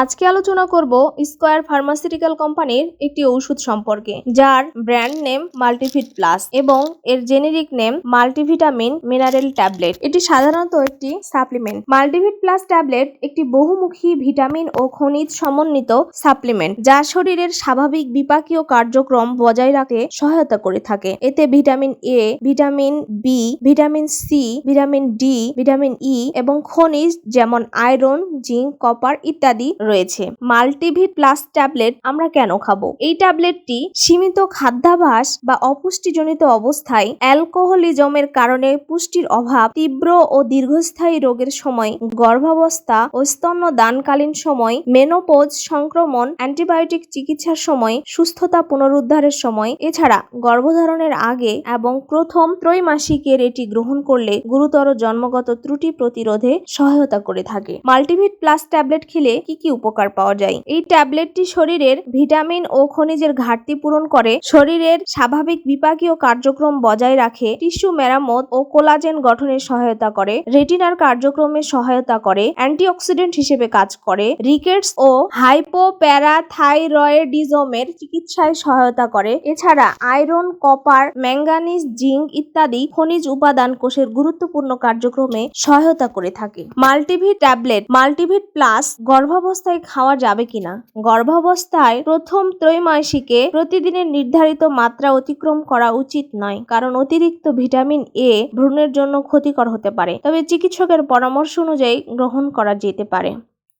আজকে আলোচনা করব স্কয়ার ফার্মাসিউটিক্যাল কোম্পানির একটি ঔষধ সম্পর্কে, যার ব্র্যান্ড নেম মাল্টিভিট প্লাস এবং এর generic name multivitamin mineral tablet. এটি সাধারণত একটি সাপ্লিমেন্ট। মাল্টিভিট প্লাস ট্যাবলেট একটি বহুমুখী ভিটামিন ও খনিজ সমন্বিত সাপ্লিমেন্ট, যা শরীরের স্বাভাবিক বিপাকীয় কার্যক্রম বজায় রাখতে সহায়তা করে থাকে। এতে vitamin A, vitamin B, vitamin C, vitamin D, vitamin E এবং খনিজ, যেমন আয়রন, জিঙ্ক, কপার ইত্যাদি রয়েছে। মাল্টিভিট প্লাস ট্যাবলেট আমরা কেন খাব? এই ট্যাবলেটটি সীমিত খাদ্যাভাস বা অপুষ্টিজনিত অবস্থায় অ্যালকোহলিজমের কারণে পুষ্টির অভাব, তীব্র ও দীর্ঘস্থায়ী রোগের সময়, গর্ভাবস্থা ও স্তন্য দানকালীন সময়, মেনোপোজ সংক্রমণ, অ্যান্টিবায়োটিক চিকিৎসার সময়, সুস্থতা পুনরুদ্ধারের সময়। এছাড়া গর্ভধারণের আগে এবং প্রথম ত্রৈমাসিকের এটি গ্রহণ করলে গুরুতর জন্মগত ত্রুটি প্রতিরোধে সহায়তা করে থাকে। মাল্টিভিট প্লাস ট্যাবলেট খেলে কি কি উপকার পাওয়া যায়। এই ট্যাবলেটটি শরীরের ভিটামিন ও খনিজের ঘাটতি পূরণ করে। শরীরের স্বাভাবিক বিপাকীয় কার্যক্রম বজায় রাখে, টিস্যু মেরামত ও কোলাজেন গঠনে সহায়তা করে, রেটিনার কার্যক্রমে সহায়তা করে, অ্যান্টিঅক্সিডেন্ট হিসেবে কাজ করে, রিকেটস ও হাইপোপ্যারাথাইরয়েডিজমের চিকিৎসায় সহায়তা করে। এছাড়া আয়রন, কপার, ম্যাঙ্গানিজ, জিঙ্ক ইত্যাদি খনিজ উপাদান কোষের গুরুত্বপূর্ণ কার্যক্রমে সহায়তা করে থাকে। মাল্টিভিট ট্যাবলেট, মাল্টিভিট প্লাস গর্ভাবস্থায় খাওয়া যাবে কিনা? গর্ভাবস্থায় প্রথম ত্রৈমাসিকে প্রতিদিনের নির্ধারিত মাত্রা অতিক্রম করা উচিত নয়, কারণ অতিরিক্ত ভিটামিন এ ভ্রূণের জন্য ক্ষতিকর হতে পারে। তবে চিকিৎসকের পরামর্শ অনুযায়ী গ্রহণ করা যেতে পারে।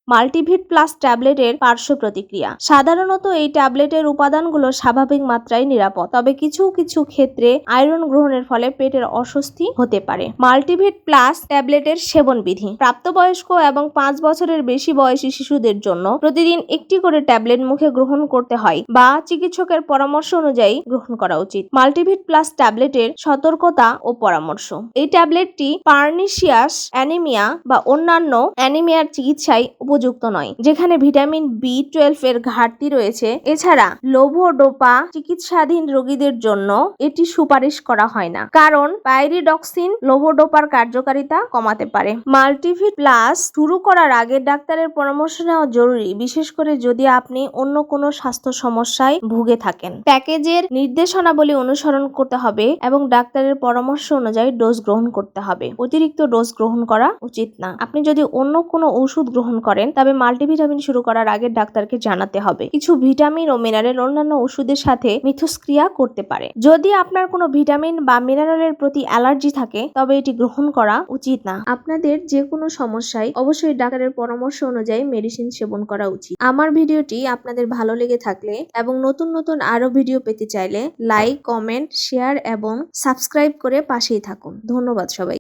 মাল্টিভিট প্লাস ট্যাবলেটের পার্শ্ব প্রতিক্রিয়া। সাধারণত এই ট্যাবলেটের উপাদানগুলো স্বাভাবিক মাত্রায় নিরাপদ, তবে কিছু কিছু ক্ষেত্রে আয়রন গ্রহণের ফলে পেটের অস্বস্তি হতে পারে। মাল্টিভিট প্লাস ট্যাবলেটের সেবন বিধি প্রাপ্তবয়স্ক এবং পাঁচ বছরের বেশি বয়সী শিশুদের জন্য প্রতিদিন একটি করে ট্যাবলেট মুখে গ্রহণ করতে হয় বা চিকিৎসকের পরামর্শ অনুযায়ী গ্রহণ করা উচিত। মাল্টিভিট প্লাস ট্যাবলেটের সতর্কতা ও পরামর্শ। এই ট্যাবলেটটি পার্নিশিয়াস অ্যানিমিয়া বা অন্যান্য অ্যানিমিয়ার চিকিৎসায় উপযুক্ত নয়। যেখানে ভিটামিন বি টুয়েলভ এর ঘাটতি রয়েছে। এছাড়া লোভোডোপা চিকিৎসাধীন রোগীদের জন্য এটি সুপারিশ করা হয় না। কারণ পাইরিডক্সিন লোভোডোপার কার্যকারিতা কমাতে পারে। মাল্টিভিট প্লাস শুরু করার আগে ডাক্তারের পরামর্শ নেওয়া জরুরি, বিশেষ করে যদি আপনি অন্য কোনো স্বাস্থ্য সমস্যায় ভুগে থাকেন। প্যাকেজের নির্দেশনাবলী অনুসরণ করতে হবে এবং ডাক্তারের পরামর্শ অনুযায়ী ডোজ গ্রহণ করতে হবে। অতিরিক্ত ডোজ গ্রহণ করা উচিত না। আপনি যদি অন্য কোনো ওষুধ গ্রহণ করেন তবে মাল্টিভিটামিন শুরু করার আগে ডাক্তারকে জানাতে হবে। কিছু ভিটামিন ও মিনারেল অন্যান্য ওষুধের সাথে মিথস্ক্রিয়া করতে পারে। যদি আপনার কোনো ভিটামিন বা মিনারেলের প্রতি অ্যালার্জি থাকে, তবে এটি গ্রহণ করা উচিত না। আপনাদের যে কোনো সমস্যায় অবশ্যই ডাক্তারের পরামর্শ অনুযায়ী মেডিসিন সেবন করা উচিত। আমার ভিডিওটি আপনাদের ভালো লেগে থাকলে এবং নতুন নতুন আরও ভিডিও পেতে চাইলে লাইক কমেন্ট শেয়ার এবং সাবস্ক্রাইব করে পাশেই থাকুন। ধন্যবাদ সবাই।